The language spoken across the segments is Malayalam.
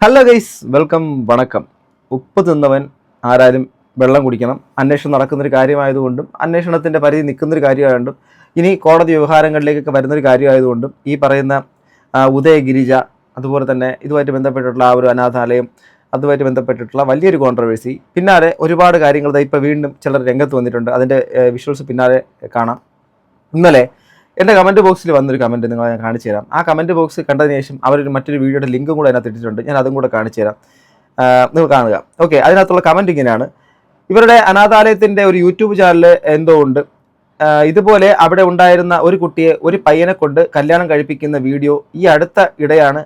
ഹലോ ഗൈസ് വെൽക്കം വണക്കം. ഉപ്പ് തിന്നവൻ ആരാലും വെള്ളം കുടിക്കണം. അന്വേഷണം നടക്കുന്നൊരു കാര്യമായതുകൊണ്ടും അന്വേഷണത്തിന്റെ പരിധി നിൽക്കുന്നൊരു കാര്യമായതുകൊണ്ടും ഇനി കോടതി വ്യവഹാരങ്ങളിലേക്കൊക്കെ വരുന്നൊരു കാര്യമായതുകൊണ്ടും ഈ പറയുന്ന ഉദയഗിരിജ അതുപോലെ തന്നെ ഇതുമായിട്ട് ബന്ധപ്പെട്ടിട്ടുള്ള ആ ഒരു അനാഥാലയം അതുമായിട്ട് ബന്ധപ്പെട്ടിട്ടുള്ള വലിയൊരു കോൺട്രവേഴ്സി പിന്നാലെ ഒരുപാട് കാര്യങ്ങൾ ഇപ്പോൾ വീണ്ടും ചിലർ രംഗത്ത് വന്നിട്ടുണ്ട്. അതിന്റെ വിഷ്വൽസ് പിന്നാലെ കാണാം. ഇന്നലെ എന്റെ കമന്റ് ബോക്സിൽ വന്നൊരു കമന്റ് നിങ്ങളെ ഞാൻ കാണിച്ചു തരാം. ആ കമന്റ് ബോക്സ് കണ്ടതിന് ശേഷം അവരൊരു മറ്റൊരു വീഡിയോയുടെ ലിങ്കും കൂടെ അതിനകത്ത് ഇട്ടിട്ടുണ്ട്. ഞാൻ അതും കൂടെ കാണിച്ചു തരാം. നിങ്ങൾ കാണുക. ഓക്കെ അതിനകത്തുള്ള കമന്റ് ഇങ്ങനെയാണ്. ഇവരുടെ അനാഥാലയത്തിന്റെ ഒരു യൂട്യൂബ് ചാനൽ എന്തോ ഉണ്ട്. ഇതുപോലെ അവിടെ ഉണ്ടായിരുന്ന ഒരു കുട്ടിയെ ഒരു പയ്യനെ കൊണ്ട് കല്യാണം കഴിപ്പിക്കുന്ന വീഡിയോ ഈ അടുത്ത ഇടയാണ്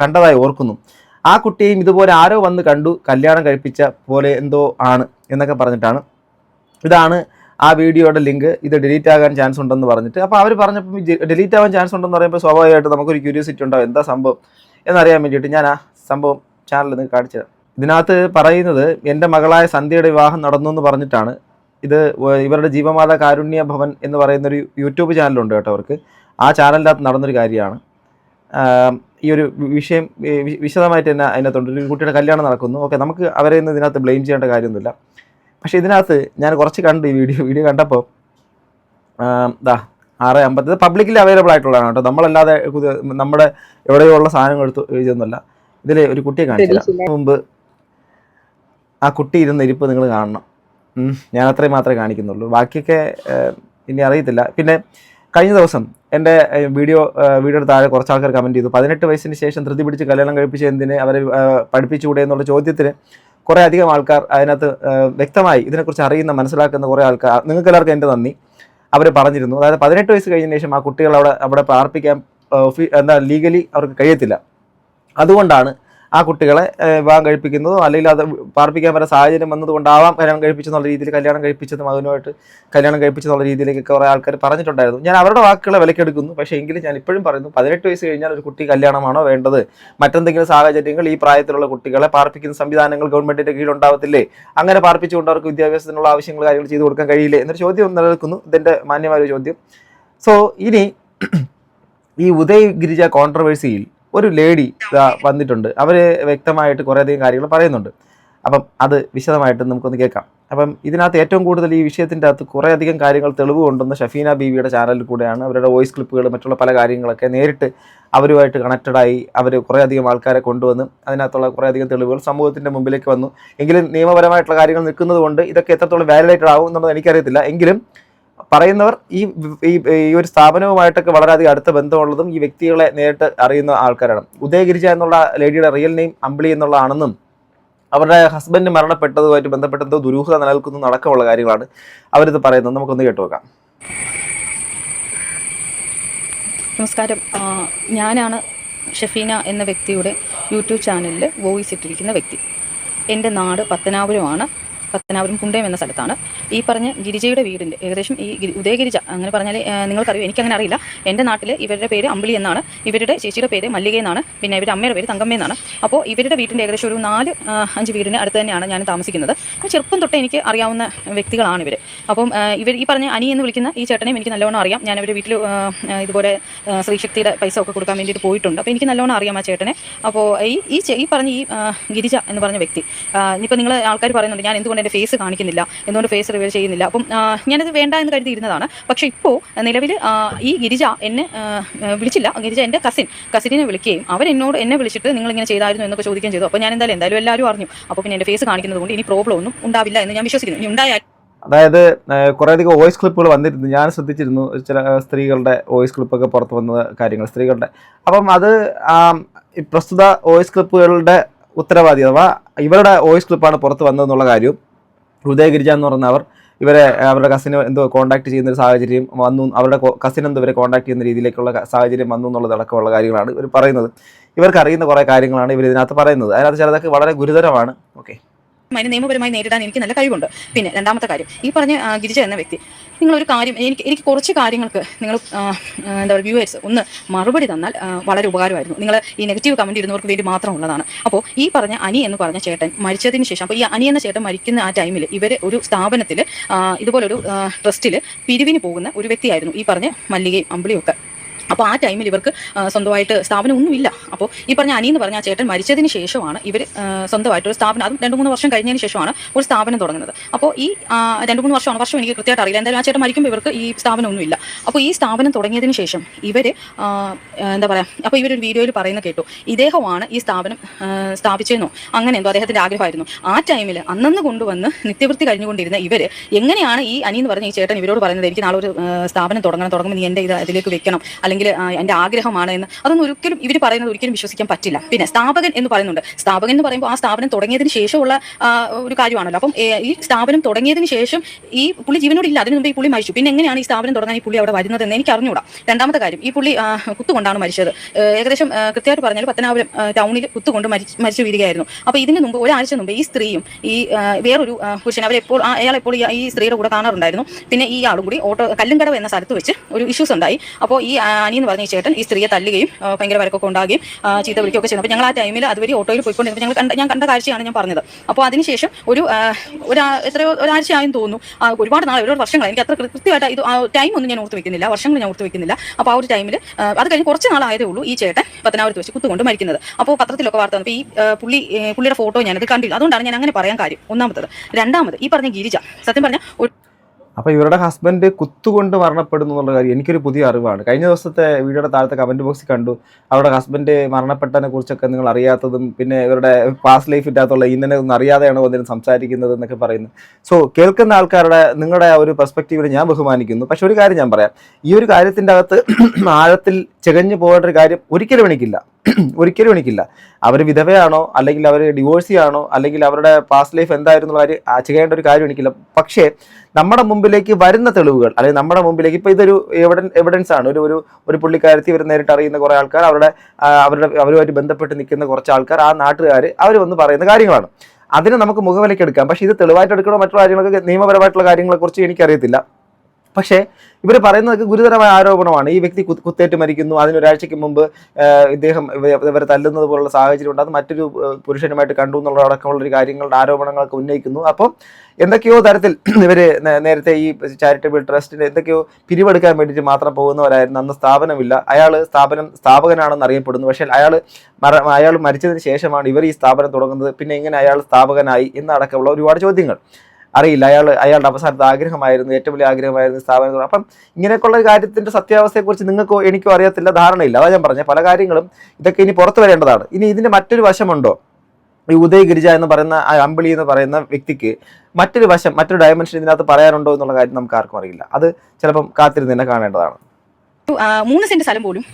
കണ്ടതായി ഓർക്കുന്നു. ആ കുട്ടിയെയും ഇതുപോലെ ആരോ വന്ന് കണ്ടു കല്യാണം കഴിപ്പിച്ച പോലെ എന്തോ ആണ് എന്നൊക്കെ പറഞ്ഞിട്ടാണ്. ഇതാണ് ആ വീഡിയോയുടെ ലിങ്ക് ഇത് ഡിലീറ്റ് ആകാൻ ചാൻസ് ഉണ്ടെന്ന് പറഞ്ഞിട്ട്. അപ്പോൾ അവർ പറഞ്ഞപ്പോൾ ഡിലീറ്റ് ആവാൻ ചാൻസ് ഉണ്ടെന്ന് പറയുമ്പോൾ സ്വാഭാവികമായിട്ട് നമുക്കൊരു ക്യൂരിയോസിറ്റി ഉണ്ടാവും എന്താ സംഭവം? എന്നറിയാൻ വേണ്ടിയിട്ട് ഞാൻ ആ സംഭവം ചാനലിൽ നിന്ന് കാണിച്ചു ഇതിനകത്ത് പറയുന്നത് എന്റെ മകളായ സന്ധ്യയുടെ വിവാഹം നടന്നു എന്ന് പറഞ്ഞിട്ടാണ്. ഇത് ഇവരുടെ ജീവമാത കാരുണ്യ ഭവൻ എന്ന് പറയുന്നൊരു യൂട്യൂബ് ചാനലുണ്ട് കേട്ടോ അവർക്ക്. ആ ചാനലിനകത്ത് നടന്നൊരു കാര്യമാണ്. ഈ ഒരു വിഷയം വിശദമായിട്ട് തന്നെ അതിനകത്തുണ്ട്. ഒരു കുട്ടിയുടെ കല്യാണം നടക്കുന്നു. ഓക്കെ നമുക്ക് അവരെ ഇന്ന് ഇതിനകത്ത് ബ്ലെയിം ചെയ്യേണ്ട കാര്യമൊന്നുമില്ല. പക്ഷേ ഇതിനകത്ത് ഞാൻ കുറച്ച് കണ്ടു ഈ വീഡിയോ വീഡിയോ കണ്ടപ്പോൾ ദാ ആറ് അമ്പത്. ഇത് പബ്ലിക്കിൽ അവൈലബിൾ ആയിട്ടുള്ളതാണ് കേട്ടോ. നമ്മളല്ലാതെ നമ്മുടെ എവിടെയോ ഉള്ള സാധനങ്ങൾ എടുത്ത് എഴുതിയൊന്നുമല്ല. ഇതിൽ ഒരു കുട്ടിയെ കാണിച്ചില്ല മുമ്പ് ആ കുട്ടി ഇരുന്ന് ഇരിപ്പ് നിങ്ങൾ കാണണം. ഞാൻ അത്രയും മാത്രമേ കാണിക്കുന്നുള്ളൂ. ബാക്കിയൊക്കെ ഇനി അറിയത്തില്ല. പിന്നെ കഴിഞ്ഞ ദിവസം എന്റെ വീഡിയോ വീഡിയോയുടെ താഴെ കുറച്ച് ആൾക്കാർ കമന്റ് ചെയ്തു. പതിനെട്ട് വയസ്സിന് ശേഷം ധൃതി പിടിച്ച് കല്യാണം കഴിപ്പിച്ച് എന്തിന് അവരെ പഠിപ്പിച്ചുകൂടെ എന്നുള്ള ചോദ്യത്തിന് കുറേ അധികം ആൾക്കാർ അതിനകത്ത് വ്യക്തമായി ഇതിനെക്കുറിച്ച് അറിയുന്ന മനസ്സിലാക്കുന്ന കുറേ ആൾക്കാർ. നിങ്ങൾക്ക് എല്ലാവർക്കും എന്റെ നന്ദി. അവർ പറഞ്ഞിരുന്നു. അതായത് പതിനെട്ട് വയസ്സ് കഴിഞ്ഞ ശേഷം ആ കുട്ടികൾ അവിടെ അവിടെ പാർപ്പിക്കാൻ എന്താ ലീഗലി അവർക്ക് കഴിയത്തില്ല. അതുകൊണ്ടാണ് ആ കുട്ടികളെ വിവാഹം കഴിപ്പിക്കുന്നതോ അല്ലെങ്കിൽ അത് പാർപ്പിക്കാൻ വരെ സാഹചര്യം വന്നതുകൊണ്ടാവാം കല്യാണം കഴിപ്പിച്ചെന്നുള്ള രീതിയിൽ കല്യാണം കഴിപ്പിച്ചതും അതിനുമായിട്ട് കല്യാണം കഴിപ്പിച്ചെന്നുള്ള രീതിയിലേക്കൊക്കെ കുറേ ആൾക്കാർ പറഞ്ഞിട്ടുണ്ടായിരുന്നു. ഞാൻ അവരുടെ വാക്കുകളെ വിലക്കെടുക്കുന്നു. പക്ഷേ എങ്കിലും ഞാൻ ഇപ്പോഴും പറയുന്നു പതിനെട്ട് വയസ്സ് കഴിഞ്ഞാൽ ഒരു കുട്ടി കല്യാണമാണോ വേണ്ടത്? മറ്റെന്തെങ്കിലും സാഹചര്യങ്ങൾ ഈ പ്രായത്തിലുള്ള കുട്ടികളെ പാർപ്പിക്കുന്ന സംവിധാനങ്ങൾ ഗവൺമെന്റിന്റെ കീഴിൽ ഉണ്ടാവത്തില്ലേ അങ്ങനെ പാർപ്പിച്ചുകൊണ്ട് അവർക്ക് വിദ്യാഭ്യാസത്തിനുള്ള ആവശ്യങ്ങൾ കാര്യങ്ങൾ ചെയ്തു കൊടുക്കാൻ കഴിയില്ലേ? എന്നൊരു ചോദ്യം നിലനിൽക്കുന്നു. ഇതിന്റെ മാന്യമായ ഒരു ചോദ്യം. സോ ഇനി ഈ ഉദയ് ഗിരിജ കോൺട്രവേഴ്സിയിൽ ഒരു ലേഡി വന്നിട്ടുണ്ട്. അവർ വ്യക്തമായിട്ട് കുറേയധികം കാര്യങ്ങൾ പറയുന്നുണ്ട്. അപ്പം അത് വിശദമായിട്ട് നമുക്കൊന്ന് കേൾക്കാം. അപ്പം ഇതിനകത്ത് ഏറ്റവും കൂടുതൽ ഈ വിഷയത്തിന്റെ അകത്ത് കുറേയധികം കാര്യങ്ങൾ തെളിവ് കൊണ്ടുവന്ന ഷഫീന ബീവിയുടെ ചാനലിൽ കൂടെയാണ്. അവരുടെ വോയിസ് ക്ലിപ്പുകൾ മറ്റുള്ള പല കാര്യങ്ങളൊക്കെ നേരിട്ട് അവരുമായിട്ട് കണക്റ്റഡായി അവർ കുറേയധികം ആൾക്കാരെ കൊണ്ടുവന്ന് അതിനകത്തുള്ള കുറേയധികം തെളിവുകൾ സമൂഹത്തിന്റെ മുമ്പിലേക്ക് വന്നു. എങ്കിലും നിയമപരമായിട്ടുള്ള കാര്യങ്ങൾ നിൽക്കുന്നത് കൊണ്ട് ഇതൊക്കെ എത്രത്തോളം വാലിഡേറ്റഡ് ആവും എന്നുള്ളത് എനിക്കറിയത്തില്ല. എങ്കിലും പറയുന്നവർ ഈ ഈ ഒരു സ്ഥാപനവുമായിട്ടൊക്കെ വളരെയധികം അടുത്ത ബന്ധമുള്ളതും ഈ വ്യക്തികളെ നേരിട്ട് അറിയുന്ന ആൾക്കാരാണ്. ഉദയഗിരിജ എന്നുള്ള ലേഡിയുടെ റിയൽ നെയിം അമ്പിളി എന്നുള്ളതാണെന്നും അവരുടെ ഹസ്ബൻഡ് മരണപ്പെട്ടതുമായിട്ട് ബന്ധപ്പെട്ട ദുരൂഹത നിലനിൽക്കുന്നു അടക്കമുള്ള കാര്യങ്ങളാണ് അവരിത് പറയുന്നത്. നമുക്കൊന്ന് കേട്ടു നോക്കാം നമസ്കാരം ഞാനാണ് ഷഫീന എന്ന വ്യക്തിയുടെ യൂട്യൂബ് ചാനലിൽ വോയിസ് ഇട്ടിരിക്കുന്ന വ്യക്തി. എന്റെ നാട് പത്തനാപുരമാണ്. പത്തനാപുരം കുണ്ടയം എന്ന സ്ഥലത്താണ്. ഈ പറഞ്ഞ ഗിരിജയുടെ വീടിന്റെ ഏകദേശം ഈ ഗിരി- ഉദയഗിരിജ അങ്ങനെ പറഞ്ഞാൽ നിങ്ങൾക്കറിയാം? എനിക്കങ്ങനെ അറിയില്ല. എന്റെ നാട്ടിൽ ഇവരുടെ പേര് അമ്പിളി എന്നാണ്. ഇവരുടെ ചേച്ചിയുടെ പേര് മല്ലിക എന്നാണ്. പിന്നെ ഇവരുടെ അമ്മയുടെ പേര് തങ്കമ്മ എന്നാണ്. അപ്പോൾ ഇവരുടെ വീടിന്റെ ഏകദേശം ഒരു നാല് അഞ്ച് വീടിന് അടുത്ത് തന്നെയാണ് ഞാൻ താമസിക്കുന്നത്. ചെറുപ്പം തൊട്ട് എനിക്ക് അറിയാവുന്ന വ്യക്തികളാണ് ഇവർ അപ്പം ഇവർ ഈ പറഞ്ഞ അനി എന്ന് വിളിക്കുന്ന ഈ ചേട്ടനെയും എനിക്ക് നല്ലോണം അറിയാം. ഞാൻ അവരുടെ വീട്ടിൽ ഇതുപോലെ ശ്രീശക്തിയുടെ പൈസ ഒക്കെ കൊടുക്കാൻ വേണ്ടിയിട്ട് പോയിട്ടുണ്ട്. അപ്പോൾ എനിക്ക് നല്ലോണം അറിയാം ആ ചേട്ടനെ. അപ്പോൾ ഈ ഈ പറഞ്ഞ ഈ ഗിരിജ എന്ന് പറഞ്ഞ വ്യക്തി. ഇനിയിപ്പോൾ നിങ്ങൾ ആൾക്കാർ പറയുന്നുണ്ട് ഞാൻ എന്തുകൊണ്ട് എന്റെ ഫേസ് കാണിക്കുന്നില്ല. എന്തുകൊണ്ട് ഫേസ് റിവീൽ ചെയ്യുന്നില്ല. അപ്പം ഞാനത് വേണ്ട എന്ന് കരുതിയിരുന്നതാണ് പക്ഷേ ഇപ്പോൾ നിലവിൽ ഈ ഗിരിജ എന്നെ വിളിച്ചില്ല. ഗിരിജ എന്റെ കസിൻ കസിനെ വിളിക്കുകയും അവർ എന്നോട് എന്നെ വിളിച്ചിട്ട് നിങ്ങൾ ഇങ്ങനെ ചെയ്തായിരുന്നു എന്നൊക്കെ ചോദിക്കുകയും ചെയ്തു. അപ്പോൾ ഞാൻ എന്തായാലും എന്തായാലും എല്ലാവരും അറിഞ്ഞു. അപ്പോൾ പിന്നെ എന്റെ ഫേസ് കാണിക്കുന്നത് കൊണ്ട് ഇനി പ്രോബ്ലം ഒന്നും ഉണ്ടാവില്ല എന്ന് ഞാൻ വിശ്വസിക്കുന്നു. ഇനി ഉണ്ടായാലും അതായത് കുറേയധികം വോയിസ് ക്ലിപ്പുകൾ വന്നിരുന്നു. ഞാൻ ശ്രദ്ധിച്ചിരുന്നു ചില സ്ത്രീകളുടെ വോയിസ് ക്ലിപ്പൊക്കെ പുറത്ത് വന്ന കാര്യങ്ങൾ സ്ത്രീകളുടെ. അപ്പം അത് പ്രസ്തുത വോയിസ് ക്ലിപ്പുകളുടെ ഉത്തരവാദി അഥവാ ഇവരുടെ വോയിസ് ക്ലിപ്പാണ് പുറത്ത് വന്നതെന്നുള്ള കാര്യവും ഹൃദയഗിരിജ എന്ന് പറയുന്ന അവർ ഇവരെ അവരുടെ കസിനെ എന്തോ കോൺടാക്ട് ചെയ്യുന്ന ഒരു സാഹചര്യം വന്നു. അവരുടെ കസിൻ എന്തോ ഇവരെ കോൺടാക്ട് ചെയ്യുന്ന രീതിയിലേക്കുള്ള സാഹചര്യം വന്നു എന്നുള്ളതടക്കമുള്ള കാര്യങ്ങളാണ് ഇവർ പറയുന്നത്. ഇവർക്ക് അറിയുന്ന കുറേ കാര്യങ്ങളാണ് ഇവർ ഇതിനകത്ത് പറയുന്നത്. അതിനകത്ത് ചിലതൊക്കെ വളരെ ഗുരുതരമാണ്. ഓക്കെ അതിന് നിയമപരമായി നേരിടാൻ എനിക്ക് നല്ല കഴിവുണ്ട്. പിന്നെ രണ്ടാമത്തെ കാര്യം ഈ പറഞ്ഞ ഗിരിജ എന്ന വ്യക്തി നിങ്ങളൊരു കാര്യം എനിക്ക് എനിക്ക് കുറച്ച് കാര്യങ്ങൾക്ക് നിങ്ങൾ എന്താ പറയുക വ്യൂവേഴ്സ് ഒന്ന് മറുപടി തന്നാൽ വളരെ ഉപകാരമായിരുന്നു. നിങ്ങൾ ഈ നെഗറ്റീവ് കമന്റ് ഇടുന്നവർക്ക് വേണ്ടി മാത്രമുള്ളതാണ്. അപ്പോൾ ഈ പറഞ്ഞ അനി എന്ന് പറഞ്ഞ ചേട്ടൻ മരിച്ചതിന് ശേഷം അപ്പോൾ ഈ അനി എന്ന ചേട്ടൻ മരിക്കുന്ന ആ ടൈമിൽ ഇവർ ഒരു സ്ഥാപനത്തിൽ ഇതുപോലൊരു ട്രസ്റ്റിൽ പിരിവിന് പോകുന്ന ഒരു വ്യക്തിയായിരുന്നു ഈ പറഞ്ഞ മല്ലികയും അമ്പിളിയും ഒക്കെ. അപ്പോൾ ആ ടൈമിൽ ഇവർക്ക് സ്വന്തമായിട്ട് സ്ഥാപനം ഒന്നുമില്ല അപ്പോൾ ഈ പറഞ്ഞ അനിയെന്ന് പറഞ്ഞ ആ ചേട്ടൻ മരിച്ചതിന് ശേഷമാണ് ഇവർ സ്വന്തമായിട്ട് ഒരു സ്ഥാപനം അതും രണ്ട് മൂന്ന് വർഷം കഴിഞ്ഞതിന് ശേഷമാണ് ഒരു സ്ഥാപനം തുടങ്ങുന്നത്. അപ്പോൾ ഈ രണ്ട് മൂന്ന് വർഷമാണ് വർഷം എനിക്ക് കൃത്യമായിട്ട് അറിയില്ല. എന്തായാലും ആ ചേട്ടൻ മരിക്കുമ്പോൾ ഇവർക്ക് ഈ സ്ഥാപനം ഒന്നുമില്ല അപ്പോൾ ഈ സ്ഥാപനം തുടങ്ങിയതിന് ശേഷം ഇവർ എന്താ പറയുക അപ്പോൾ ഇവരൊരു വീഡിയോയിൽ പറയുന്ന കേട്ടു. ഇദ്ദേഹമാണ് ഈ സ്ഥാപനം സ്ഥാപിച്ചതെന്നോ അങ്ങനെ എന്തോ അദ്ദേഹത്തിന്റെ ആഗ്രഹമായിരുന്നു. ആ ടൈമിൽ അന്നന്ന് കൊണ്ടുവന്ന് നിത്യവൃത്തി കഴിഞ്ഞുകൊണ്ടിരുന്ന ഇവർ എങ്ങനെയാണ് ഈ അനിയെന്ന് പറഞ്ഞ ഈ ചേട്ടൻ ഇവരോട് പറയുന്നത് എനിക്ക് നാളെ ഒരു സ്ഥാപനം തുടങ്ങണം തുടങ്ങുമ്പോൾ നീ എന്റെ ഇത് അതിലേക്ക് വെക്കണം അല്ലെങ്കിൽ ആ, എന്റെ ആഗ്രഹമാണ് എന്ന് അതൊന്നും ഒരിക്കലും ഇവർ പറയുന്നത് ഒരിക്കലും വിശ്വസിക്കാൻ പറ്റില്ല. പിന്നെ സ്ഥാപകൻ എന്ന് പറയുന്നുണ്ട്. സ്ഥാപകൻ എന്ന് പറയുമ്പോൾ ആ സ്ഥാപനം തുടങ്ങിയതിന് ശേഷമുള്ള ഒരു കാര്യമാണല്ലോ. അപ്പം ഈ സ്ഥാപനം തുടങ്ങിയതിന് ശേഷം ഈ പുള്ളി ജീവനോടില്ല അതിന് മുമ്പ് ഈ പുള്ളി മരിച്ചു. പിന്നെ എങ്ങനെയാണ് ഈ സ്ഥാപനം തുടങ്ങാൻ ഈ പുള്ളി അവിടെ വരുന്നത് എന്ന് എനിക്ക് അറിഞ്ഞുകൂടാ. രണ്ടാമത്തെ കാര്യം ഈ പുള്ളി കുത്തുകൊണ്ടാണ് മരിച്ചത്. ഏകദേശം കൃത്യമായിട്ട് പറഞ്ഞാൽ പത്തനാപുരം ടൗണിൽ കുത്തുകൊണ്ട് മരിച്ചു മരിച്ചു വീഴുകയായിരുന്നു. അപ്പോൾ ഇതിന് മുമ്പ് ഒരാഴ്ച മുമ്പ് ഈ സ്ത്രീയും ഈ വേറൊരു പുരുഷൻ അവരെപ്പോൾ അയാൾ എപ്പോൾ ഈ സ്ത്രീയുടെ കൂടെ കാണാറുണ്ടായിരുന്നു. പിന്നെ ഈ ആളും കൂടി ഓട്ടോ കല്ലുംകടവ് എന്ന സ്ഥലത്ത് വെച്ച് ഒരു ഇഷ്യൂസ് ഉണ്ടായി. അപ്പോൾ ഈ അനി എന്ന് പറഞ്ഞ ചേട്ടൻ ഈ സ്ത്രീയെ തല്ലുകയും ഭയങ്കര വരക്കൊക്കെ ഉണ്ടാകുകയും ചീത്ത വിളിക്കുകയൊക്കെ ചെയ്യുന്നു അപ്പോൾ ഞങ്ങൾ ആ ടൈമിൽ അതുവരെ ഓട്ടോയിൽ പോയിക്കൊണ്ടിരുന്നു ഞങ്ങൾ കണ്ട ഞാൻ കണ്ട കാഴ്ചയാണ് ഞാൻ പറഞ്ഞത്. അപ്പോൾ അതിനുശേഷം ഒരു ഒരു എത്രയോ ഒരാഴ്ച ആയെന്ന് തോന്നുന്നു ഒരുപാട് നാൾ ഒരുപാട് വർഷങ്ങൾ എനിക്ക് അത്ര കൃത്യമായിട്ട് ഇത് ടൈം ഒന്നും ഞാൻ ഓർത്ത് വെക്കുന്നില്ല. വർഷങ്ങൾ ഞാൻ ഓർത്ത് വെക്കുന്നില്ല. അപ്പോൾ ആ ഒരു ടൈമിൽ അത് കഴിഞ്ഞ് കുറച്ച് നാളായതേ ഉള്ളൂ ഈ ചേട്ടൻ പത്തനാപുരത്ത് വെച്ച് കുത്തുകൊണ്ട് മരിക്കുന്നത്. അപ്പോൾ പത്രത്തിലൊക്കെ വാർത്ത വന്നപ്പോൾ ഈ പുള്ളി പുള്ളിയുടെ ഫോട്ടോ ഞാനത് കണ്ടില്ല. അതുകൊണ്ടാണ് ഞാൻ അങ്ങനെ പറയാൻ കാര്യം. ഒന്നാമത്തത്. രണ്ടാമത് ഈ പറഞ്ഞ ഗിരിജ സത്യം പറഞ്ഞാൽ അപ്പോൾ ഇവരുടെ ഹസ്ബൻഡ് കുത്തുകൊണ്ട് മരണപ്പെടുന്നു എന്നുള്ള കാര്യം എനിക്കൊരു പുതിയ അറിവാണ്. കഴിഞ്ഞ ദിവസത്തെ വീഡിയോയുടെ താഴത്തെ കമന്റ് ബോക്സിൽ കണ്ടു. അവരുടെ ഹസ്ബൻഡ് മരണപ്പെട്ടതിനെ കുറിച്ചൊക്കെ നിങ്ങൾ അറിയാത്തതും പിന്നെ ഇവരുടെ പാസ്റ്റ് ലൈഫ് ഇല്ലാത്തുള്ള ഇന്നലെ ഒന്നും അറിയാതെയാണ് വന്നിരുന്ന് സംസാരിക്കുന്നത് എന്നൊക്കെ പറയുന്നു. സോ കേൾക്കുന്ന ആൾക്കാരുടെ നിങ്ങളുടെ ആ ഒരു പെർസ്പെക്റ്റീവിൽ ഞാൻ ബഹുമാനിക്കുന്നു. പക്ഷെ ഒരു കാര്യം ഞാൻ പറയാം. ഈ ഒരു കാര്യത്തിന്റെ അകത്ത് ആഴത്തിൽ ചെകഞ്ഞു പോകേണ്ട ഒരു കാര്യം ഒരിക്കലും എണിക്കില്ല. ഒരിക്കലും എണിക്കില്ല. അവർ വിധവയാണോ? അല്ലെങ്കിൽ അവർ ഡിവോഴ്സി ആണോ അല്ലെങ്കിൽ അവരുടെ പാസ്റ്റ് ലൈഫ് എന്തായിരുന്നു? കാര്യം ചെയ്യേണ്ട ഒരു കാര്യം എനിക്കില്ല പക്ഷേ നമ്മുടെ മുമ്പിലേക്ക് വരുന്ന തെളിവുകൾ അല്ലെങ്കിൽ നമ്മുടെ മുമ്പിലേക്ക് ഇപ്പോൾ ഇതൊരു എവിഡൻ എവിഡൻസ് ആണ്. ഒരു ഒരു ഒരു പുള്ളിക്കാരത്തി ഇവർ നേരിട്ട് അറിയുന്ന കുറേ ആൾക്കാർ അവരുടെ അവരുടെ അവരുമായിട്ട് ബന്ധപ്പെട്ട് നിൽക്കുന്ന കുറച്ച് ആൾക്കാർ ആ നാട്ടുകാർ അവർ വന്ന് പറയുന്ന കാര്യങ്ങളാണ്. അതിനെ നമുക്ക് മുഖവിലേക്ക് എടുക്കാം. പക്ഷേ ഇത് തെളിവായിട്ട് എടുക്കണോ മറ്റുള്ള കാര്യങ്ങളൊക്കെ നിയമപരമായിട്ടുള്ള കാര്യങ്ങളെക്കുറിച്ച് എനിക്കറിയത്തില്ല. പക്ഷേ ഇവർ പറയുന്നത് ഗുരുതരമായ ആരോപണമാണ്. ഈ വ്യക്തി കുത്ത് കുത്തേറ്റ് മരിക്കുന്നു. അതിനൊരാഴ്ചയ്ക്ക് മുമ്പ് ഇദ്ദേഹം ഇവ- ഇവരെ തല്ലുന്നത് പോലുള്ള സാഹചര്യം ഉണ്ട്. അത് മറ്റൊരു പുരുഷനുമായിട്ട് കണ്ടു എന്നുള്ള അടക്കമുള്ള ഒരു കാര്യങ്ങളുടെ ആരോപണങ്ങളൊക്കെ ഉന്നയിക്കുന്നു. അപ്പോൾ എന്തൊക്കെയോ തരത്തിൽ ഇവർ നേരത്തെ ഈ ചാരിറ്റബിൾ ട്രസ്റ്റിന് എന്തൊക്കെയോ പിരിവെടുക്കാൻ വേണ്ടിയിട്ട് മാത്രം പോകുന്നവരായിരുന്നു. അന്ന് സ്ഥാപനമില്ല. അയാൾ സ്ഥാപനം സ്ഥാപകനാണെന്ന് അറിയപ്പെടുന്നു. പക്ഷേ അയാൾ അയാൾ മരിച്ചതിന് ശേഷമാണ് ഇവർ ഈ സ്ഥാപനം തുടങ്ങുന്നത്. പിന്നെ എങ്ങനെ അയാൾ സ്ഥാപകനായി എന്നടക്കമുള്ള ഒരുപാട് ചോദ്യങ്ങൾ. അറിയില്ല. അയാൾ അയാളുടെ അവസാനത്തെ ആഗ്രഹമായിരുന്നു ഏറ്റവും വലിയ ആഗ്രഹമായിരുന്നു സ്ഥാപനം. അപ്പം ഇങ്ങനെയൊക്കെയുള്ള കാര്യത്തിന്റെ സത്യാവസ്ഥയെക്കുറിച്ച് നിങ്ങൾക്കോ എനിക്കോ അറിയത്തില്ല ധാരണയില്ല. അതാ ഞാൻ പറഞ്ഞ പല കാര്യങ്ങളും ഇതൊക്കെ ഇനി പുറത്തു വരേണ്ടതാണ്. ഇനി ഇതിന്റെ മറ്റൊരു വശമുണ്ടോ? ഈ ഉദയ് ഗിരിജ എന്ന് പറയുന്ന അമ്പിളി എന്ന് പറയുന്ന വ്യക്തിക്ക് മറ്റൊരു വശം മറ്റൊരു ഡയമെൻഷൻ ഇതിനകത്ത് പറയാനുണ്ടോ എന്നുള്ള കാര്യം നമുക്ക് ആർക്കും അറിയില്ല. അത് ചിലപ്പം കാത്തിരുന്ന് തന്നെ കാണേണ്ടതാണ്. മൂന്ന് സെന്റ് സ്ഥലം പോലും.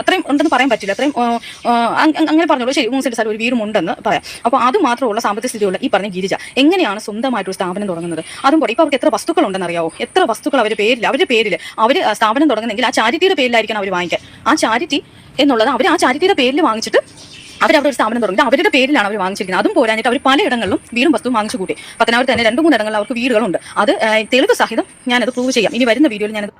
അത്രയും ഉണ്ടെന്ന് പറയാൻ പറ്റില്ല. അത്രയും അങ്ങനെ പറഞ്ഞോളൂ. ശരി മൂന്ന് സ്ഥലം ഒരു വീടും ഉണ്ടെന്ന് പറയാം. അപ്പോൾ അത് മാത്രമുള്ള സാമ്പത്തിക സ്ഥിതിയുള്ള ഈ പറഞ്ഞ ഗിരിജ എങ്ങനെയാണ് സ്വന്തമായിട്ട് ഒരു സ്ഥാപനം തുടങ്ങുന്നത്? അതും കൂടെ ഇപ്പോൾ അവർക്ക് എത്ര വസ്തുക്കൾ ഉണ്ടെന്ന് അറിയാവോ എത്ര വസ്തുക്കൾ അവരുടെ പേരിൽ അവരുടെ പേരിൽ അവർ സ്ഥാപനം തുടങ്ങുന്നെങ്കിൽ ആ ചാരിറ്റിയുടെ പേരിലായിരിക്കണം അവർ വാങ്ങിക്കാൻ. ആ ചാരിറ്റി എന്നുള്ളത് അവർ ആ ചാരിറ്റിയുടെ പേരിൽ വാങ്ങിച്ചിട്ട് അവരവിടെ ഒരു സ്ഥാപനം തുടങ്ങി. അവരുടെ പേരിലാണ് അവർ വാങ്ങിച്ചിരിക്കുന്നത്. അതും പോരാഞ്ഞിട്ട് അവർ പലയിടങ്ങളിലും വീടും വസ്തുവും വാങ്ങിച്ചു കൂട്ടി. പത്തനാപുരത്ത് തന്നെ രണ്ട് മൂന്ന് ഇടങ്ങളിൽ അവർക്ക് വീടുകളുണ്ട്. അത് തെളിവ് സഹിതം ഞാനത് പ്രൂവ് ചെയ്യാം. ഇനി വരുന്ന വീഡിയോയിൽ ഞാനത്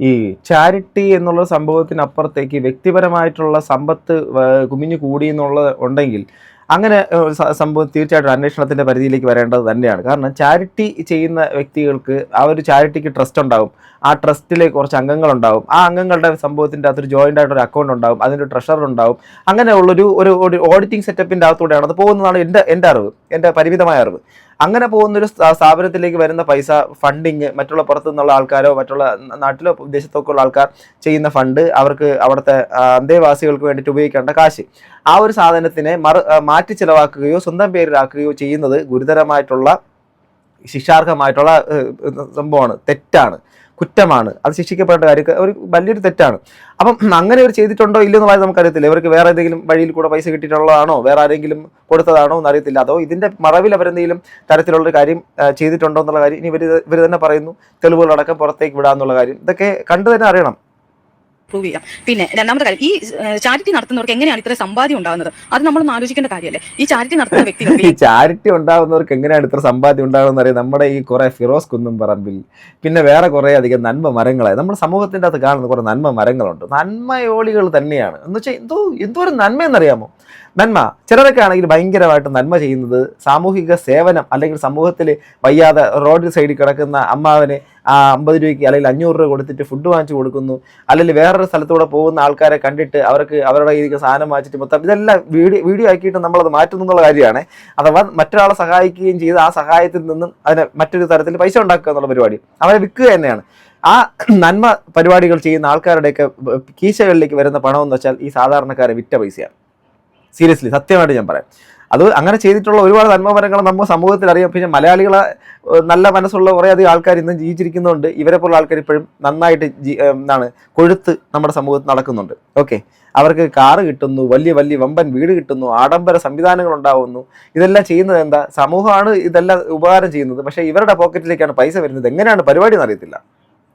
ഈ ചാരിറ്റി എന്നുള്ള സംഭവത്തിനപ്പുറത്തേക്ക് വ്യക്തിപരമായിട്ടുള്ള സമ്പത്ത് കുമിഞ്ഞു കൂടി എന്നുള്ളത് ഉണ്ടെങ്കിൽ അങ്ങനെ സംഭവം തീർച്ചയായിട്ടും അന്വേഷണത്തിന്റെ പരിധിയിലേക്ക് വരേണ്ടത് തന്നെയാണ്. കാരണം ചാരിറ്റി ചെയ്യുന്ന വ്യക്തികൾക്ക് ആ ഒരു ചാരിറ്റിക്ക് ട്രസ്റ്റ് ഉണ്ടാവും. ആ ട്രസ്റ്റിലെ കുറച്ച് അംഗങ്ങളുണ്ടാവും ആ അംഗങ്ങളുടെ സംഭവത്തിന്റെ അകത്തൊരു ജോയിന്റ് ആയിട്ടൊരു അക്കൗണ്ട് ഉണ്ടാവും. അതിന്റെ ട്രഷറർ ഉണ്ടാവും. അങ്ങനെയുള്ളൊരു ഒരു ഓഡിറ്റിംഗ് സെറ്റപ്പിന്റെ അകത്തൂടെയാണ് അത് പോകുന്നതാണ് എന്റെ എന്റെ അറിവ്. എന്റെ പരിമിതമായ അറിവ്. അങ്ങനെ പോകുന്നൊരു സ്ഥാ- സ്ഥാപനത്തിലേക്ക് വരുന്ന പൈസ ഫണ്ടിങ് മറ്റുള്ള പുറത്തു നിന്നുള്ള ആൾക്കാരോ മറ്റുള്ള നാട്ടിലോ വിദേശത്തൊക്കെ ഉള്ള ആൾക്കാർ ചെയ്യുന്ന ഫണ്ട് അവർക്ക് അവിടുത്തെ അന്തേവാസികൾക്ക് വേണ്ടിയിട്ട് ഉപയോഗിക്കേണ്ട കാശ്. ആ ഒരു സാധനത്തിനെ മറു മാറ്റി ചിലവാക്കുകയോ സ്വന്തം പേരിലാക്കുകയോ ചെയ്യുന്നത് ഗുരുതരമായിട്ടുള്ള ശിക്ഷാർഹമായിട്ടുള്ള സംഭവമാണ് തെറ്റാണ്. കുറ്റമാണ്. അത് ശിക്ഷിക്കപ്പെടേണ്ട കാര്യം ഒരു വലിയൊരു തെറ്റാണ്. അപ്പം അങ്ങനെ ഒരു ചെയ്തിട്ടുണ്ടോ ഇല്ലെന്നുള്ളത് നമുക്കറിയത്തില്ല. ഇവർക്ക് വേറെ ഏതെങ്കിലും വഴിയിൽ കൂടെ പൈസ കിട്ടിയിട്ടുള്ളതാണോ? വേറെ ആരെങ്കിലും കൊടുത്തതാണോ എന്ന് അറിയത്തില്ല അതോ ഇതിന്റെ മറവിൽ അവരെന്തെങ്കിലും തരത്തിലുള്ളൊരു കാര്യം ചെയ്തിട്ടുണ്ടോ എന്നുള്ള കാര്യം ഇനി ഇവർ ഇവർ തന്നെ പറയുന്നു. തെളിവുകളടക്കം പുറത്തേക്ക് വിടാന്നുള്ള കാര്യം. ഇതൊക്കെ കണ്ടു തന്നെ അറിയണം. പ്രൂവ് ചെയ്യാം. പിന്നെ രണ്ടാമത്തെ കാര്യം ഈ ചാരിറ്റി നടത്തുന്നവർക്ക് എങ്ങനെയാണ് ഇത്ര സമ്പാദ്യം ഉണ്ടാകുന്നത്? അത് നമ്മളൊന്ന് ആലോചിക്കേണ്ട കാര്യമല്ലേ? ഈ ചാരിറ്റി നടത്തുന്ന വ്യക്തി ഈ ചാരിറ്റി ഉണ്ടാകുന്നവർക്ക് എങ്ങനെയാണ് ഇത്ര സമ്പാദ്യം ഉണ്ടാകുന്ന അറിയാം? നമ്മുടെ ഈ കുറെ ഫിറോസ് കുന്നും പറമ്പിൽ പിന്നെ വേറെ കുറെ അധികം നന്മ മരങ്ങളായി. നമ്മുടെ സമൂഹത്തിന്റെ അകത്ത് കാണുന്ന കുറെ നന്മ മരങ്ങളുണ്ട്. നന്മയോളികൾ തന്നെയാണ്. എന്ന് വെച്ചാൽ എന്തോ എന്തോ ഒരു നന്മയെന്നറിയാമോ? നന്മ. ചിലരൊക്കെ ആണെങ്കിൽ ഭയങ്കരമായിട്ട് നന്മ ചെയ്യുന്നത് സാമൂഹിക സേവനം അല്ലെങ്കിൽ സമൂഹത്തിൽ വയ്യാതെ റോഡ് സൈഡിൽ കിടക്കുന്ന അമ്മാവന് ആ അമ്പത് രൂപയ്ക്ക് അല്ലെങ്കിൽ അഞ്ഞൂറ് രൂപ കൊടുത്തിട്ട് ഫുഡ് വാങ്ങിച്ചു കൊടുക്കുന്നു. അല്ലെങ്കിൽ വേറൊരു സ്ഥലത്തൂടെ പോകുന്ന ആൾക്കാരെ കണ്ടിട്ട് അവർക്ക് അവരുടെ കയ്യിൽ സാധനം വാങ്ങിച്ചിട്ട് മൊത്തം ഇതെല്ലാം വീഡിയോ വീഡിയോ ആക്കിയിട്ട് നമ്മളത് മാറ്റുന്നു എന്നുള്ള കാര്യമാണ്. അഥവാ മറ്റൊരാളെ സഹായിക്കുകയും ചെയ്ത് ആ സഹായത്തിൽ നിന്നും അതിനെ മറ്റൊരു തരത്തിൽ പൈസ ഉണ്ടാക്കുക എന്നുള്ള പരിപാടി അവരെ വിൽക്കുക തന്നെയാണ്. ആ നന്മ പരിപാടികൾ ചെയ്യുന്ന ആൾക്കാരുടെയൊക്കെ കീശകളിലേക്ക് വരുന്ന പണമെന്ന് വെച്ചാൽ ഈ സാധാരണക്കാരെ വിറ്റ പൈസയാണ്. സീരിയസ്ലി സത്യമായിട്ട് ഞാൻ പറയാം. അത് അങ്ങനെ ചെയ്തിട്ടുള്ള ഒരുപാട് നന്മപരങ്ങൾ നമ്മൾ സമൂഹത്തിൽ അറിയാം. പിന്നെ മലയാളികളെ നല്ല മനസ്സുള്ള കുറേ അധികം ആൾക്കാർ ഇന്നും ജീവിച്ചിരിക്കുന്നുണ്ട് ഇവരെ പോലുള്ള ആൾക്കാർ ഇപ്പോഴും നന്നായിട്ട് എന്താണ് കൊഴുത്ത് നമ്മുടെ സമൂഹത്തിൽ നടക്കുന്നുണ്ട്. ഓക്കെ. അവർക്ക് കാറ് കിട്ടുന്നു വലിയ വലിയ വമ്പൻ വീട് കിട്ടുന്നു ആഡംബര സംവിധാനങ്ങൾ ഉണ്ടാവുന്നു. ഇതെല്ലാം ചെയ്യുന്നത് എന്താ? സമൂഹമാണ് ഇതെല്ലാം ഉപകാരം ചെയ്യുന്നത്. പക്ഷേ ഇവരുടെ പോക്കറ്റിലേക്കാണ് പൈസ വരുന്നത്. എങ്ങനെയാണ് പരിപാടി എന്നറിയത്തില്ല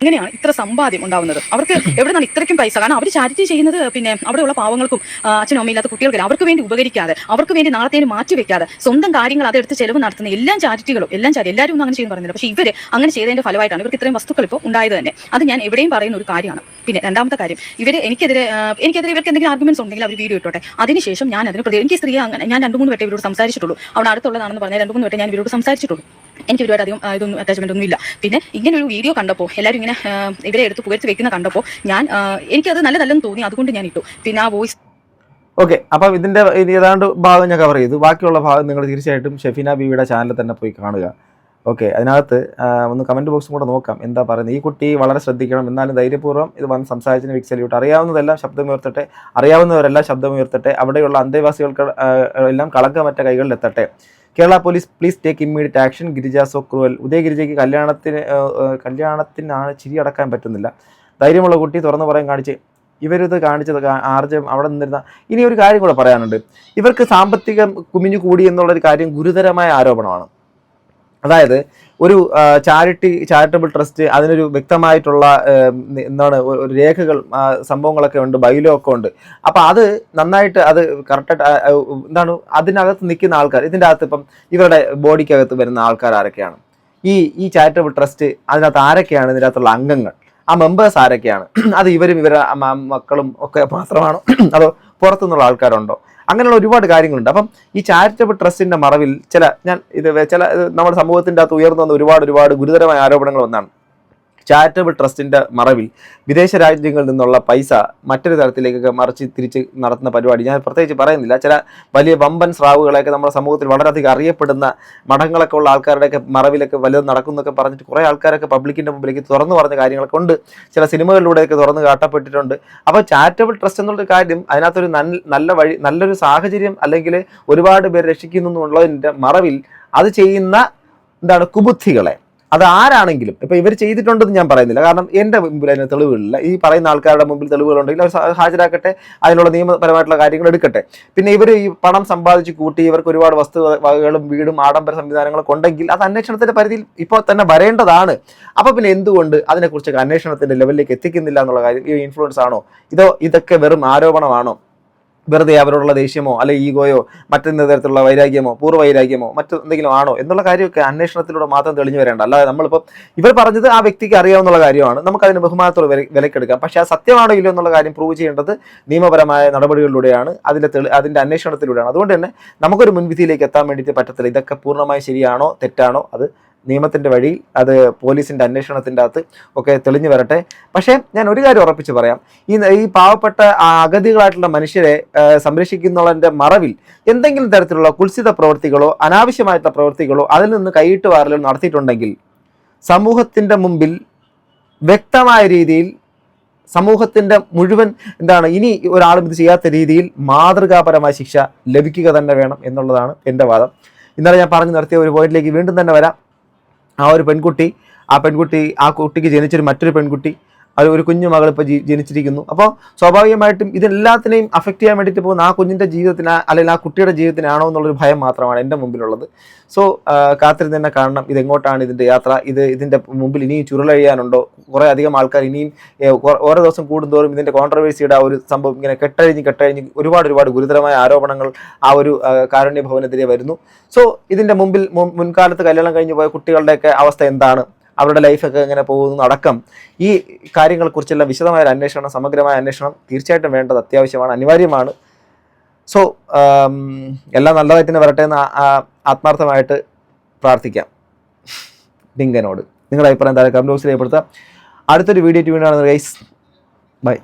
എങ്ങനെയാണ് ഇത്ര സമ്പാദ്യം ഉണ്ടാവുന്നത്. അവർക്ക് എവിടെ നിന്നാണ് ഇത്രയ്ക്കും പൈസ? കാരണം അവർ ചാരിറ്റി ചെയ്യുന്നത് പിന്നെ അവിടെയുള്ള പാവങ്ങൾക്കും അച്ഛനും അമ്മയില്ലാത്ത കുട്ടികൾക്ക് അവർക്ക് വേണ്ടി ഉപകരിക്കാതെ അവർക്ക് വേണ്ടി നാളത്തേന് മാറ്റി വെക്കാതെ സ്വന്തം കാര്യങ്ങൾ അതെടുത്ത് ചെലവ് നടത്തുന്ന എല്ലാ ചാരിറ്റികളും എല്ലാം ചാരി എല്ലാവരും ഒന്നും അങ്ങനെ ചെയ്യുന്ന പറഞ്ഞില്ല. പക്ഷേ ഇവർ അങ്ങനെ ചെയ്തതിന്റെ ഫലമായിട്ടാണ് ഇവർക്ക് ഇത്രയും വസ്തുക്കൾ ഇപ്പോൾ ഉണ്ടായത് തന്നെ. അത് ഞാൻ എവിടെയും പറയുന്ന ഒരു കാര്യമാണ്. പിന്നെ രണ്ടാമത്തെ കാര്യം ഇവർ എനിക്കെതിരെ എനിക്കെതിരെ ഇവർക്ക് എന്തെങ്കിലും ആർഗ്യുമെന്റ്സ് ഉണ്ടെങ്കിൽ അവർ വീഡിയോ ഇട്ടോട്ടെ. അതിനുശേഷം ഞാൻ അതിന് പ്രതി എനിക്ക് സ്ത്രീ അങ്ങനെ ഞാൻ രണ്ട് മൂന്ന് വട്ടം ഇവരോട് സംസാരിച്ചിട്ടുള്ളൂ. അവിടെ അടുത്തുള്ളതാണെന്ന് പറഞ്ഞാൽ രണ്ട് മൂന്ന് വട്ടം ഞാൻ ഇവരോട് സംസാരിച്ചിട്ടുള്ളൂ. എനിക്ക് ഒരുപാട് അധികം ഇതൊന്നും അറ്റാച്ച്മെന്റ് ഒന്നും ഇല്ല പിന്നെ ഇങ്ങനെ ഒരു വീഡിയോ കണ്ടപ്പോൾ എല്ലാവരും ഇങ്ങനെ ഇവരെ എടുത്ത് പുകഴ്ത്തി വെക്കുന്ന കണ്ടപ്പോൾ ഞാൻ എനിക്ക് അത് നല്ല നല്ലതല്ലെന്ന് തോന്നി അതുകൊണ്ട് ഞാൻ ഇട്ടു. പിന്നെ ആ വോയിസ് ഓക്കെ അപ്പം ഇതിന്റെ ഇത് ഏതാണ്ട് ഭാഗം ഞാൻ കവർ ചെയ്തു. ബാക്കിയുള്ള ഭാഗം നിങ്ങൾ തീർച്ചയായിട്ടും ഷെഫിന ബീവിയുടെ ചാനലിൽ തന്നെ പോയി കാണുക. ഓക്കെ അതിനകത്ത് ഒന്ന് കമന്റ് ബോക്സും കൂടെ നോക്കാം. എന്താ പറയുന്നത്? ഈ കുട്ടി വളരെ ശ്രദ്ധിക്കണം. എന്നാലും ധൈര്യപൂർവം ഇത് വന്ന് സംസാരിച്ചതിന് വിക് സല്യൂട്ട് അറിയാവുന്നതെല്ലാം ശബ്ദമുയർത്തട്ടെ. അറിയാവുന്നവരെല്ലാം ശബ്ദമുയർത്തട്ടെ. അവിടെയുള്ള അന്തേവാസികൾക്ക് എല്ലാം കളങ്കമറ്റ കൈകളിൽ എത്തട്ടെ. Kerala police please take immediate action Girija so cruel ഉദയഗിരിജയ്ക്ക് കല്യാണത്തിന് കല്യാണത്തിനാണ് ചിരി അടക്കാൻ പറ്റുന്നില്ല. ധൈര്യമുള്ള കുട്ടി തുറന്നു പറയാൻ കാണിച്ച് ഇവരിത് കാണിച്ചത് ആർജം അവിടെ നിന്നിരുന്ന ഇനി ഒരു കാര്യം കൂടെ പറയാനുണ്ട്. ഇവർക്ക് സാമ്പത്തികം കുമിഞ്ഞു കൂടി എന്നുള്ളൊരു കാര്യം ഗുരുതരമായ ആരോപണമാണ്. അതായത് ഒരു ചാരിറ്റി ചാരിറ്റബിൾ ട്രസ്റ്റ് അതിനൊരു വ്യക്തമായിട്ടുള്ള എന്താണ് ഒരു- രേഖകൾ സംഭവങ്ങളൊക്കെ ഉണ്ട് ബൈലോ ഒക്കെ ഉണ്ട്. അപ്പൊ അത് നന്നായിട്ട് അത് കറക്റ്റായിട്ട് എന്താണ് അതിനകത്ത് നിൽക്കുന്ന ആൾക്കാർ ഇതിന്റെ അകത്ത് ഇപ്പം ഇവരുടെ ബോഡിക്കകത്ത് വരുന്ന ആൾക്കാർ ആരൊക്കെയാണ്? ഈ ഈ ചാരിറ്റബിൾ ട്രസ്റ്റ് അതിനകത്ത് ആരൊക്കെയാണ് ഇതിന്റെ അകത്തുള്ള അംഗങ്ങൾ? ആ മെമ്പേഴ്സ് ആരൊക്കെയാണ്? അത് ഇവരും ഇവരുടെ മക്കളും ഒക്കെ മാത്രമാണോ? അതോ പുറത്തുനിന്നുള്ള ആൾക്കാരുണ്ടോ? അങ്ങനെയുള്ള ഒരുപാട് കാര്യങ്ങളുണ്ട്. അപ്പം ഈ ചാരിറ്റബിൾ ട്രസ്റ്റിന്റെ മറവിൽ ചില ഞാൻ ഇത് ചില നമ്മുടെ സമൂഹത്തിന്റെ അകത്ത് ഉയർന്നു വന്ന ഒരുപാട് ഒരുപാട് ഗുരുതരമായ ആരോപണങ്ങൾ ഒന്നാണ് ചാരിറ്റബിൾ ട്രസ്റ്റിന്റെ മറവിൽ വിദേശ രാജ്യങ്ങളിൽ നിന്നുള്ള പൈസ മറ്റൊരു തരത്തിലേക്കൊക്കെ മറിച്ച് തിരിച്ച് നടത്തുന്ന പരിപാടി. ഞാൻ പ്രത്യേകിച്ച് പറയുന്നില്ല. ചില വലിയ വമ്പൻ സ്രാവുകളെയൊക്കെ നമ്മുടെ സമൂഹത്തിൽ വളരെയധികം അറിയപ്പെടുന്ന മഠങ്ങളൊക്കെ ഉള്ള ആൾക്കാരുടെയൊക്കെ മറവിലൊക്കെ വലുത് നടക്കുന്നൊക്കെ പറഞ്ഞിട്ട് കുറേ ആൾക്കാരൊക്കെ പബ്ലിക്കിന്റെ മുമ്പിലേക്ക് തുറന്നു പറഞ്ഞ കാര്യങ്ങളൊക്കെ ഉണ്ട്. ചില സിനിമകളിലൂടെയൊക്കെ തുറന്ന് കാട്ടപ്പെട്ടിട്ടുണ്ട്. അപ്പോൾ ചാരിറ്റബിൾ ട്രസ്റ്റ് എന്നുള്ള കാര്യം അതിനകത്തൊരു നല്ല വഴി നല്ലൊരു സാഹചര്യം അല്ലെങ്കിൽ ഒരുപാട് പേര് രക്ഷിക്കുന്നു എന്നുള്ളതിന്റെ മറവിൽ അത് ചെയ്യുന്ന എന്താണ് കുബുദ്ധികളെ അത് ആരാണെങ്കിലും ഇപ്പൊ ഇവർ ചെയ്തിട്ടുണ്ടെന്ന് ഞാൻ പറയുന്നില്ല. കാരണം എന്റെ മുമ്പിൽ അതിന് തെളിവുകളില്ല. ഈ പറയുന്ന ആൾക്കാരുടെ മുമ്പിൽ തെളിവുകളുണ്ടെങ്കിൽ അവർ ഹാജരാക്കട്ടെ അതിനുള്ള നിയമപരമായിട്ടുള്ള കാര്യങ്ങൾ എടുക്കട്ടെ. പിന്നെ ഇവർ ഈ പണം സമ്പാദിച്ച് കൂട്ടി ഇവർക്ക് ഒരുപാട് വസ്തു വകകളും വീടും ആഡംബര സംവിധാനങ്ങളൊക്കെ ഉണ്ടെങ്കിൽ അത് അന്വേഷണത്തിന്റെ പരിധിയിൽ ഇപ്പോൾ തന്നെ വരേണ്ടതാണ്. അപ്പൊ പിന്നെ എന്തുകൊണ്ട് അതിനെക്കുറിച്ചൊക്കെ അന്വേഷണത്തിന്റെ ലെവലിലേക്ക് എത്തിക്കുന്നില്ല എന്നുള്ള കാര്യം ഈ ഇൻഫ്ലുവൻസ് ആണോ? ഇതോ ഇതൊക്കെ വെറും ആരോപണമാണോ? വെറുതെ അവരോടുള്ള ദേഷ്യമോ അല്ലെ ഈഗോയോ മറ്റെന്ത് തരത്തിലുള്ള വൈരാഗ്യമോ പൂർവ വൈരാഗ്യമോ മറ്റു എന്തെങ്കിലും ആണോ എന്നുള്ള കാര്യമൊക്കെ അന്വേഷണത്തിലൂടെ മാത്രം തെളിഞ്ഞു വരേണ്ട. അല്ലാതെ നമ്മളിപ്പോൾ ഇവർ പറഞ്ഞത് ആ വ്യക്തിക്ക് അറിയാവുന്ന കാര്യമാണ്. നമുക്ക് അതിന് ബഹുമാനത്തോടെ വില വിലക്കെടുക്കാം. പക്ഷേ ആ സത്യമാണോ ഇല്ലയോ എന്നുള്ള കാര്യം പ്രൂവ് ചെയ്യേണ്ടത് നിയമപരമായ നടപടികളിലൂടെയാണ്. അതിന്റെ തെളി അതിന്റെ അന്വേഷണത്തിലൂടെയാണ്. അതുകൊണ്ട് തന്നെ നമുക്കൊരു മുൻവിധിയിലേക്ക് എത്താൻ വേണ്ടിയിട്ട് പറ്റത്തില്ല. ഇതൊക്കെ പൂർണമായി ശരിയാണോ തെറ്റാണോ അത് നിയമത്തിന്റെ വഴി അത് പോലീസിന്റെ അന്വേഷണത്തിന്റെ അകത്ത് ഒക്കെ തെളിഞ്ഞു വരട്ടെ. പക്ഷേ ഞാൻ ഒരു കാര്യം ഉറപ്പിച്ച് പറയാം. ഈ ഈ പാവപ്പെട്ട അഗതികളായിട്ടുള്ള മനുഷ്യരെ സംരക്ഷിക്കുന്നതിന്റെ മറവിൽ എന്തെങ്കിലും തരത്തിലുള്ള കുൽസിത പ്രവൃത്തികളോ അനാവശ്യമായിട്ടുള്ള പ്രവൃത്തികളോ അതിൽ നിന്ന് കൈയിട്ട് വാറലോ നടത്തിയിട്ടുണ്ടെങ്കിൽ സമൂഹത്തിന്റെ മുമ്പിൽ വ്യക്തമായ രീതിയിൽ സമൂഹത്തിന്റെ മുഴുവൻ എന്താണ് ഇനി ഒരാളും ഇത് ചെയ്യാത്ത രീതിയിൽ മാതൃകാപരമായ ശിക്ഷ ലഭിക്കുക തന്നെ വേണം എന്നുള്ളതാണ് എന്റെ വാദം. ഇന്നലെ ഞാൻ പറഞ്ഞു നിർത്തിയ ഒരു പോയിന്റിലേക്ക് വീണ്ടും തന്നെ വരാം. ആ ഒരു പെൺകുട്ടി ആ പെൺകുട്ടി ആ കുട്ടിക്ക് ജനിച്ചൊരു മറ്റൊരു പെൺകുട്ടി അത് ഒരു കുഞ്ഞു മകൾ ഇപ്പോൾ ജനിച്ചിരിക്കുന്നു. അപ്പോൾ സ്വാഭാവികമായിട്ടും ഇതെല്ലാത്തിനെയും അഫക്റ്റ് ചെയ്യാൻ വേണ്ടിയിട്ട് പോകുന്ന ആ കുഞ്ഞിന്റെ ജീവിതത്തിന് അല്ലെങ്കിൽ ആ കുട്ടിയുടെ ജീവിതത്തിനാണോ എന്നുള്ളൊരു ഭയം മാത്രമാണ് എന്റെ മുമ്പിലുള്ളത്. സോ കാത്തിരുന്ന് തന്നെ കാണണം ഇതെങ്ങോട്ടാണ് ഇതിന്റെ യാത്ര? ഇത് ഇതിന്റെ മുമ്പിൽ ഇനിയും ചുരുളഴിയാനുണ്ടോ? കുറേ അധികം ആൾക്കാർ ഇനിയും ഓരോ ദിവസം കൂടുന്തോറും ഇതിന്റെ കോൺട്രവേഴ്സിയുടെ ആ ഒരു സംഭവം ഇങ്ങനെ കെട്ടഴിഞ്ഞ് കെട്ടഴിഞ്ഞ് ഒരുപാട് ഒരുപാട് ഗുരുതരമായ ആരോപണങ്ങൾ ആ ഒരു കാരുണ്യ ഭവനെതിരെ വരുന്നു. സോ ഇതിന്റെ മുമ്പിൽ മുൻ- മുൻകാലത്ത് കല്യാണം കഴിഞ്ഞ് പോയ കുട്ടികളുടെയൊക്കെ അവസ്ഥ എന്താണ്? അവരുടെ ലൈഫൊക്കെ എങ്ങനെ പോകുന്നു അടക്കം ഈ കാര്യങ്ങളെക്കുറിച്ചുള്ള വിശദമായ ഒരു അന്വേഷണം സമഗ്രമായ അന്വേഷണം തീർച്ചയായിട്ടും വേണ്ടത് അത്യാവശ്യമാണ് അനിവാര്യമാണ്. സോ എല്ലാം നല്ലതായി തന്നെ വരട്ടെ എന്ന് ആത്മാർത്ഥമായിട്ട് പ്രാർത്ഥിക്കാം. ഡിങ്കനോട് നിങ്ങളുടെ അഭിപ്രായം താഴെ കമന്റ് ബോക്സിൽ രേഖപ്പെടുത്താം. അടുത്തൊരു വീഡിയോ ട്യൂണാണ് ഗൈസ് ബൈ